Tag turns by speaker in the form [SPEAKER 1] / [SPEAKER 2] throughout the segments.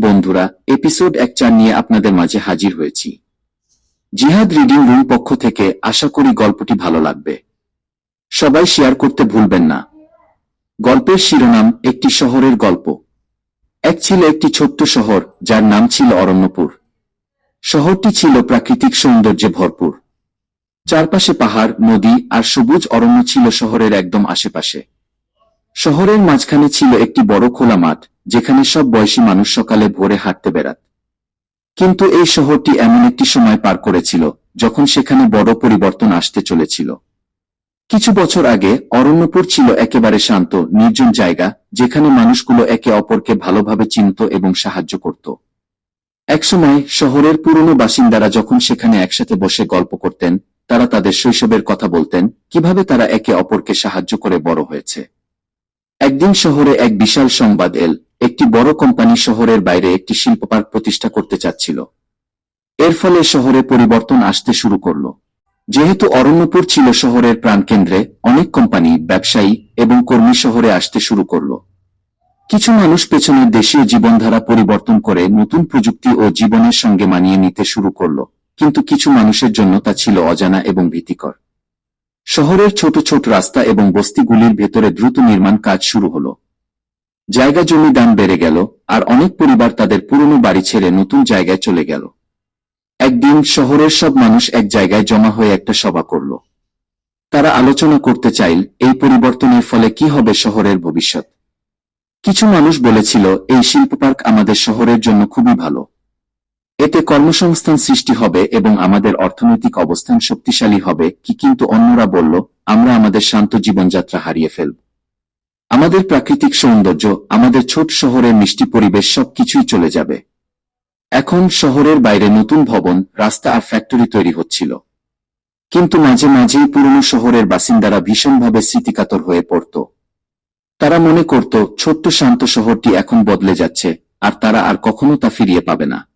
[SPEAKER 1] বন্ধুরা এপিসোড এক চার নিয়ে আপনাদের মাঝে হাজির হয়েছি। জিহাদ রিডিং রুম পক্ষ থেকে আশা করি গল্পটি ভালো লাগবে। সবাই শেয়ার করতে ভুলবেন না। গল্পের শিরোনাম, একটি শহরের গল্প। এক ছিল একটি ছোট্ট শহর, যার নাম ছিল অরণ্যপুর। শহরটি ছিল প্রাকৃতিক সৌন্দর্যে ভরপুর। চারপাশে পাহাড়, নদী আর সবুজ অরণ্য ছিল শহরের একদম আশেপাশে। শহরের মাঝখানে ছিল একটি বড় খোলা মাঠ। যেখানে সব বয়সী মানুষ সকালে ভোরে হাঁটতে বেড়াত। কিন্তু এই শহরটি এমন একটি সময় পার করেছিল, যখন সেখানে বড় পরিবর্তন আসতে চলেছিল। কিছু বছর আগে অরণ্যপুর ছিল একেবারে শান্ত, নির্জন জায়গা, যেখানে মানুষগুলো একে অপরকে ভালোভাবে চিনত এবং সাহায্য করত। একসময় শহরের পুরনো বাসিন্দারা যখন সেখানে একসাথে বসে গল্প করতেন, তারা তাদের শৈশবের কথা বলতেন, কীভাবে তারা একে অপরকে সাহায্য করে বড় হয়েছে। একদিন শহরে এক বিশাল সংবাদ এল একটি বড় কোম্পানি শহরের বাইরে একটি শিল্প পার্ক প্রতিষ্ঠা করতে চাচ্ছিল। এর ফলে শহরে পরিবর্তন আসতে শুরু করল। যেহেতু অরণ্যপুর ছিল শহরের প্রাণকেন্দ্রে, অনেক কোম্পানি, ব্যবসায়ী এবং কর্মী শহরে আসতে শুরু করল। কিছু মানুষ পেছনের দেশীয় জীবনধারা পরিবর্তন করে নতুন প্রযুক্তি ও জীবনের সঙ্গে মানিয়ে নিতে শুরু করল, কিন্তু কিছু মানুষের জন্য তা ছিল অজানা এবং ভীতিকর। শহরের ছোট ছোট রাস্তা এবং বস্তিগুলির ভেতরে দ্রুত নির্মাণ কাজ শুরু হল। জায়গা জমি দাম বেড়ে গেল, আর অনেক পরিবার তাদের পুরনো বাড়ি ছেড়ে নতুন জায়গায় চলে গেল। একদিন শহরের সব মানুষ এক জায়গায় জমা হয়ে একটা সভা করল। তারা আলোচনা করতে চাইল, এই পরিবর্তনের ফলে কি হবে শহরের ভবিষ্যৎ। কিছু মানুষ বলেছিল, এই শিল্প পার্ক আমাদের শহরের জন্য খুবই ভালো। এতে কর্মসংস্থান সৃষ্টি হবে এবং আমাদের অর্থনৈতিক অবস্থান শক্তিশালী হবে, কি কিন্তু অন্যরা বলল, আমরা আমাদের শান্ত জীবনযাত্রা হারিয়ে ফেলব। আমাদের প্রাকৃতিক সৌন্দর্য, আমাদের ছোট শহরের মিষ্টি পরিবেশ সবকিছুই চলে যাবে। এখন শহরের বাইরে নতুন ভবন, রাস্তা আর ফ্যাক্টরি তৈরি হচ্ছিল। কিন্তু মাঝে মাঝেই পুরনো শহরের বাসিন্দারা ভীষণভাবে স্মৃতিকাতর হয়ে পড়ত। তারা মনে করত, ছোট্ট শান্ত শহরটি এখন বদলে যাচ্ছে, আর তারা আর কখনো তা ফিরিয়ে পাবে না।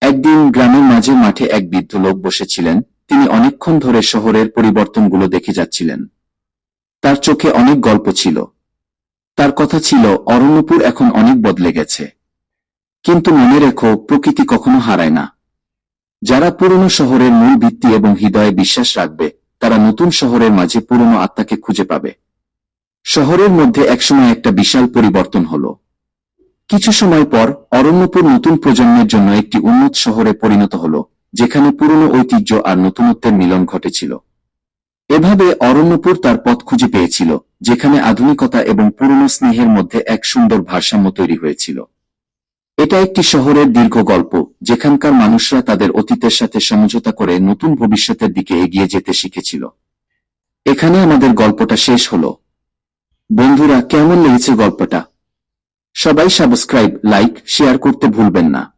[SPEAKER 1] একদিন গ্রামের মাঝে মাঠে এক বৃদ্ধ লোক বসেছিলেন, তিনি অনেকক্ষণ ধরে শহরের পরিবর্তনগুলো দেখে যাচ্ছিলেন। তার চোখে অনেক গল্প ছিল। তার কথা ছিল, অরণ্যপুর এখন অনেক বদলে গেছে। কিন্তু মনে রেখো, প্রকৃতি কখনো হারায় না। যারা পুরনো শহরের মূল ভিত্তি এবং হৃদয়ে বিশ্বাস রাখবে, তারা নতুন শহরের মাঝে পুরনো আত্মাকে খুঁজে পাবে। শহরের মধ্যে একসময় একটা বিশাল পরিবর্তন হলো। কিছু সময় পর, অরণ্যপুর নতুন প্রজন্মের জন্য একটি উন্নত শহরে পরিণত হল, যেখানে পুরনো ঐতিহ্য আর নতুনত্বের মিলন ঘটেছিল। এভাবে অরণ্যপুর তার পথ খুঁজে পেয়েছিল, যেখানে আধুনিকতা এবং পুরনো স্নেহের মধ্যে এক সুন্দর ভারসাম্য তৈরি হয়েছিল। এটা একটি শহরের দীর্ঘ গল্প, যেখানকার মানুষরা তাদের অতীতের সাথে সমঝোতা করে নতুন ভবিষ্যতের দিকে এগিয়ে যেতে শিখেছিল। এখানে আমাদের গল্পটা শেষ হলো। বন্ধুরা, কেমন লেগেছে গল্পটা? সবাই সাবস্ক্রাইব, লাইক, শেয়ার করতে ভুলবেন না।